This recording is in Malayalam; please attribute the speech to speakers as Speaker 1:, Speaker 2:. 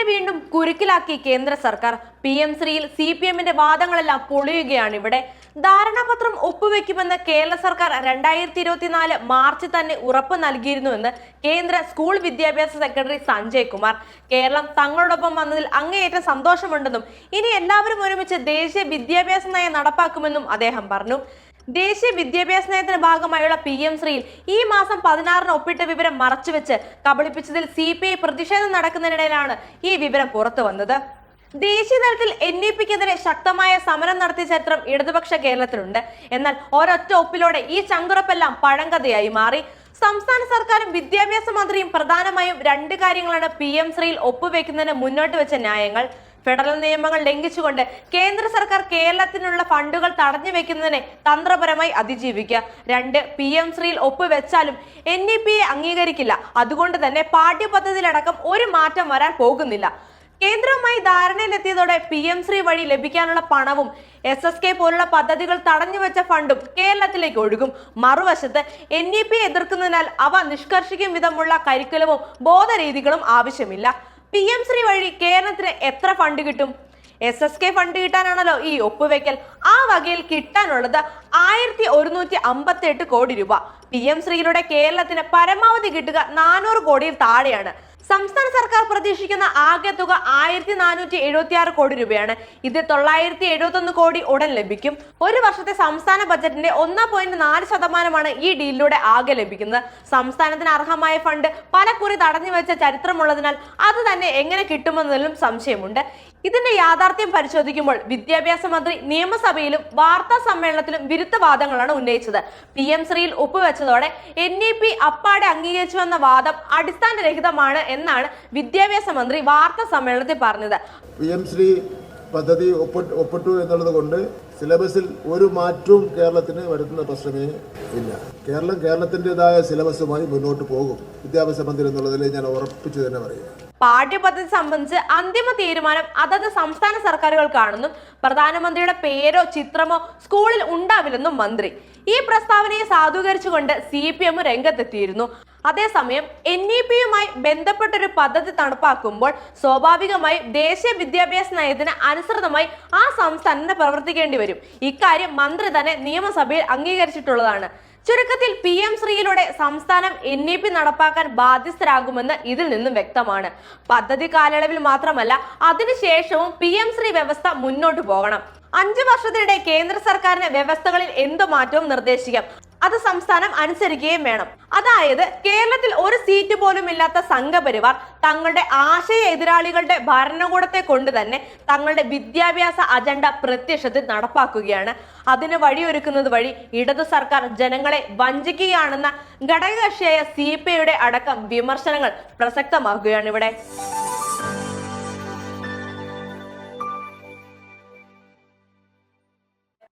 Speaker 1: എമ്മിനെ വീണ്ടും കുരുക്കിലാക്കി കേന്ദ്ര സർക്കാർ. പി എം ശ്രീയിൽ സി പി എമ്മിന്റെ വാദങ്ങളെല്ലാം പൊളിയുകയാണ് ഇവിടെ. ധാരണാപത്രം ഒപ്പുവെക്കുമെന്ന് കേരള സർക്കാർ രണ്ടായിരത്തി ഇരുപത്തിനാല് മാർച്ച് തന്നെ ഉറപ്പ് നൽകിയിരുന്നുവെന്ന് കേന്ദ്ര സ്കൂൾ വിദ്യാഭ്യാസ സെക്രട്ടറി സഞ്ജയ് കുമാർ. കേരളം തങ്ങളോടൊപ്പം വന്നതിൽ അങ്ങേയറ്റം സന്തോഷമുണ്ടെന്നും ഇനി എല്ലാവരും ഒരുമിച്ച് ദേശീയ വിദ്യാഭ്യാസ നയം നടപ്പാക്കുമെന്നും അദ്ദേഹം പറഞ്ഞു. ദേശീയ വിദ്യാഭ്യാസ നയത്തിന്റെ ഭാഗമായുള്ള പി എം ശ്രീയിൽ ഈ മാസം പതിനാറിന് ഒപ്പിട്ട വിവരം മറച്ചുവെച്ച് കബളിപ്പിച്ചതിൽ സി പി ഐ പ്രതിഷേധം നടക്കുന്നതിനിടയിലാണ് ഈ വിവരം പുറത്തു വന്നത്. ദേശീയ തലത്തിൽ എൻ ഇ പിക്കെതിരെ ശക്തമായ സമരം നടത്തിയ ചരിത്രം ഇടതുപക്ഷ കേരളത്തിലുണ്ട്. എന്നാൽ ഒരൊറ്റ ഒപ്പിലൂടെ ഈ ചങ്കുറപ്പെല്ലാം പഴങ്കഥയായി മാറി. സംസ്ഥാന സർക്കാരും വിദ്യാഭ്യാസ മന്ത്രിയും പ്രധാനമായും രണ്ട് കാര്യങ്ങളാണ് പി എം ശ്രീയിൽ ഒപ്പുവെക്കുന്നതിന് മുന്നോട്ട് വെച്ച ന്യായങ്ങൾ. ഫെഡറൽ നിയമങ്ങൾ ലംഘിച്ചുകൊണ്ട് കേന്ദ്ര സർക്കാർ കേരളത്തിനുള്ള ഫണ്ടുകൾ തടഞ്ഞു വെക്കുന്നതിനെ തന്ത്രപരമായി അതിജീവിക്കുക. രണ്ട് പി എം ശ്രീയിൽ ഒപ്പുവെച്ചാലും എൻ ഇ പി അംഗീകരിക്കില്ല. അതുകൊണ്ട് തന്നെ പാഠ്യപദ്ധതിയിലടക്കം ഒരു മാറ്റം വരാൻ പോകുന്നില്ല. കേന്ദ്രവുമായി ധാരണയിലെത്തിയതോടെ പി എം ശ്രീ വഴി ലഭിക്കാനുള്ള പണവും എസ് എസ് കെ പോലുള്ള പദ്ധതികൾ തടഞ്ഞുവെച്ച ഫണ്ടും കേരളത്തിലേക്ക് ഒഴുകും. മറുവശത്ത് എൻ ഇ പി എതിർക്കുന്നതിനാൽ അവ നിഷ്കർഷിക്കും വിധമുള്ള കരിക്കലവും ബോധരീതികളും ആവശ്യമില്ല. പി എം ശ്രീ വഴി കേരളത്തിന് എത്ര ഫണ്ട് കിട്ടും? എസ് എസ് കെ ഫണ്ട് കിട്ടാനാണല്ലോ ഈ ഒപ്പുവെക്കൽ ആ വകയിൽ കിട്ടാനുള്ളത് ആയിരത്തി ഒരുന്നൂറ്റി അമ്പത്തി എട്ട് കോടി രൂപ. പി എം ശ്രീയിലൂടെ കേരളത്തിന് പരമാവധി കിട്ടുക നാനൂറ് കോടിയിൽ താഴെയാണ്. സംസ്ഥാന സർക്കാർ പ്രതീക്ഷിക്കുന്ന ആകെ തുക ആയിരത്തി നാനൂറ്റി എഴുപത്തി ആറ് കോടി രൂപയാണ്. ഇത് തൊള്ളായിരത്തി എഴുപത്തി ഒന്ന് കോടി ഉടൻ ലഭിക്കും. ഒരു വർഷത്തെ സംസ്ഥാന ബജറ്റിന്റെ ഒന്ന് പോയിന്റ് നാല് ശതമാനമാണ് ഈ ഡീലിലൂടെ ആകെ ലഭിക്കുന്നത്. സംസ്ഥാനത്തിന് അർഹമായ ഫണ്ട് പല കുറി തടഞ്ഞു വെച്ച ചരിത്രമുള്ളതിനാൽ അത് തന്നെ എങ്ങനെ കിട്ടുമെന്നതിലും സംശയമുണ്ട്. ഇതിന്റെ യാഥാർത്ഥ്യം പരിശോധിക്കുമ്പോൾ വിദ്യാഭ്യാസ മന്ത്രി നിയമസഭയിലും വാർത്താ സമ്മേളനത്തിലും വിരുദ്ധവാദങ്ങളാണ് ഉന്നയിച്ചത്. പി എം ശ്രീയിൽ ഒപ്പുവെച്ചതോടെ എൻ ഇ പി അപ്പാടെ അംഗീകരിച്ചുവെന്ന വാദം അടിസ്ഥാനരഹിതമാണ് എന്നാണ് വിദ്യാഭ്യാസ മന്ത്രി വാർത്താ സമ്മേളനത്തിൽ പറഞ്ഞത്.
Speaker 2: പി എം ശ്രീ പദ്ധതി ഒപ്പിട്ട് എന്നുള്ളത് കൊണ്ട് സിലബസിൽ ഒരു മാറ്റവും കേരളത്തിന് വരുത്തുന്ന പ്രശ്നമേ ഇല്ല. കേരളം കേരളത്തിന്റെതായ സിലബസുമായി മുന്നോട്ട് പോകും. വിദ്യാഭ്യാസ മന്ത്രി എന്നുള്ളതിൽ ഞാൻ ഉറപ്പിച്ചു തന്നെ പറയുക.
Speaker 1: പാഠ്യപദ്ധതി സംബന്ധിച്ച് അന്തിമ തീരുമാനം അതത് സംസ്ഥാന സർക്കാരുകൾക്കാണെന്നും പ്രധാനമന്ത്രിയുടെ പേരോ ചിത്രമോ സ്കൂളിൽ ഉണ്ടാവില്ലെന്നും മന്ത്രി. ഈ പ്രസ്താവനയെ സാധൂകരിച്ചുകൊണ്ട് സി പി എം രംഗത്തെത്തിയിരുന്നു. അതേസമയം എൻ ഇ പിയുമായി ബന്ധപ്പെട്ടൊരു പദ്ധതി നടപ്പാക്കുമ്പോൾ സ്വാഭാവികമായി ദേശീയ വിദ്യാഭ്യാസ നയത്തിന് അനുസൃതമായി ആ സംസ്ഥാനത്തിന് പ്രവർത്തിക്കേണ്ടി വരും. ഇക്കാര്യം മന്ത്രി തന്നെ നിയമസഭയിൽ അംഗീകരിച്ചിട്ടുള്ളതാണ്. ചുരുക്കത്തിൽ പി എം ശ്രീയിലൂടെ സംസ്ഥാനം എൻ ഇ പി നടപ്പാക്കാൻ ബാധ്യസ്ഥരാകുമെന്ന് ഇതിൽ നിന്നും വ്യക്തമാണ്. പദ്ധതി കാലയളവിൽ മാത്രമല്ല അതിനുശേഷവും പി എം ശ്രീ വ്യവസ്ഥ മുന്നോട്ട് പോകണം. അഞ്ചു വർഷത്തിനിടെ കേന്ദ്ര സർക്കാരിന് വ്യവസ്ഥകളിൽ എന്തു മാറ്റവും നിർദ്ദേശിക്കാം? അത് സംസ്ഥാനം അനുസരിക്കുകയും വേണം. അതായത് കേരളത്തിൽ ഒരു സീറ്റ് പോലും ഇല്ലാത്ത സംഘപരിവാർ തങ്ങളുടെ ആശയ എതിരാളികളുടെ ഭരണകൂടത്തെ കൊണ്ട് തന്നെ തങ്ങളുടെ വിദ്യാഭ്യാസ അജണ്ട പ്രത്യക്ഷത്തിൽ നടപ്പാക്കുകയാണ്. അതിന് വഴിയൊരുക്കുന്നത് വഴി ഇടതു സർക്കാർ ജനങ്ങളെ വഞ്ചിക്കുകയാണെന്ന ഘടകകക്ഷിയായ സി പി ഐയുടെ അടക്കം വിമർശനങ്ങൾ പ്രസക്തമാക്കുകയാണ് ഇവിടെ.